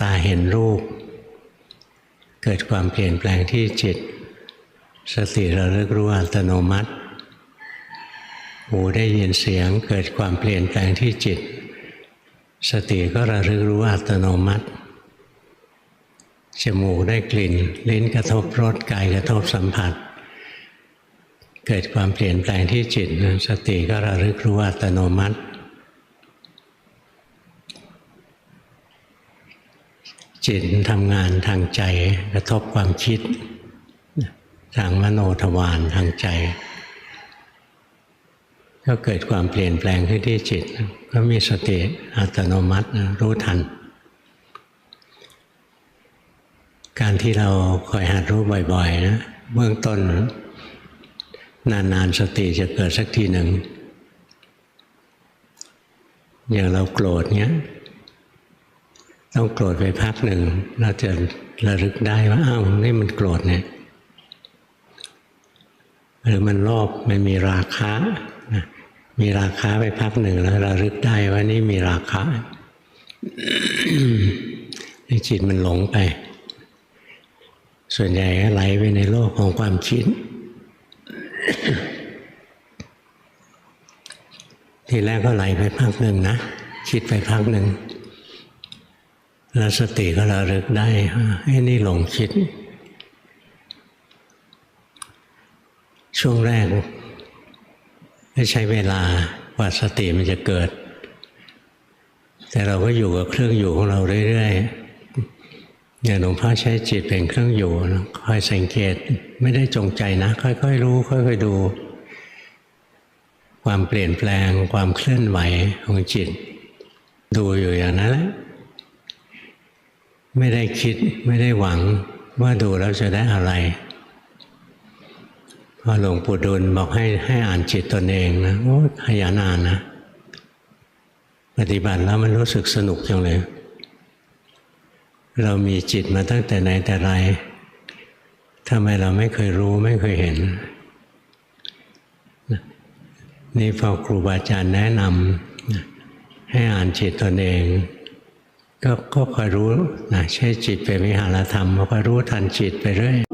ตาเห็นรูป เกิดความเปลี่ยนแปลงที่จิต สติระลึกรู้อัตโนมัติ หูได้ยินเสียงเกิดความเปลี่ยนแปลงที่จิต สติก็ระลึกรู้อัตโนมัติ จมูกได้กลิ่น ลิ้นกระทบรสกายกระทบสัมผัส เกิดความเปลี่ยนแปลงที่จิต สติก็ระลึกรู้อัตโนมัติ จิตทำงานทางใจกระทบความคิด ทางมโนทวารทางใจก็เกิดความเปลี่ยนแปลงขึ้นที่จิต ก็มีสติอัตโนมัติรู้ทัน การที่เราคอยหัดรู้บ่อยๆนะเบื้องต้น นานๆสติจะเกิดสักทีหนึ่งอย่างเราโกรธเนี้ย ต้องโกรธไปพักหนึ่ง เราจะระลึกได้ว่าอ้าวนี่มันโกรธเนี่ยหรือมันโลภมันมีราคะนะมีราคะไปพักหนึ่งแล้วระลึกได้ว่านี่มีราคะในจิตมันหลงไป ส่วนใหญ่ก็ไหลไปในโลกของความคิด ทีแรกก็ไหลไปพักหนึ่งนะ คิดไปพักหนึ่ง แล้วสติก็ระลึกได้ไอ้นี่หลงคิด ช่วงแรกไม่ใช้เวลากว่าสติมันจะเกิด แต่เราก็อยู่กับเครื่องอยู่ของเราเรื่อยๆอย่างหลวงพ่อใช้จิตเป็นเครื่องอยู่คอยสังเกตไม่ได้จงใจนะ ค่อยๆรู้ ค่อยๆดู ความเปลี่ยนแปลง ความเคลื่อนไหวของจิต ดูอยู่อย่างนั้นแหละ ไม่ได้คิดไม่ได้หวังว่าดูแล้วจะได้อะไรพอหลวงปู่ดูลบอกให้ให้อ่านจิตตนเองนะโอ้ขยันอ่านนะปฏิบัติแล้วมันรู้สึกสนุกจังเลย เรามีจิตมาตั้งแต่ไหนแต่ไรทำไมเราไม่เคยรู้ไม่เคยเห็น นี่พอครูบาอาจารย์แนะนำให้อ่านจิตตนเอง ก็ก็คอยรู้นะใช้จิตเป็นวิหารธรรมก็รู้ทันจิตไปเรื่อย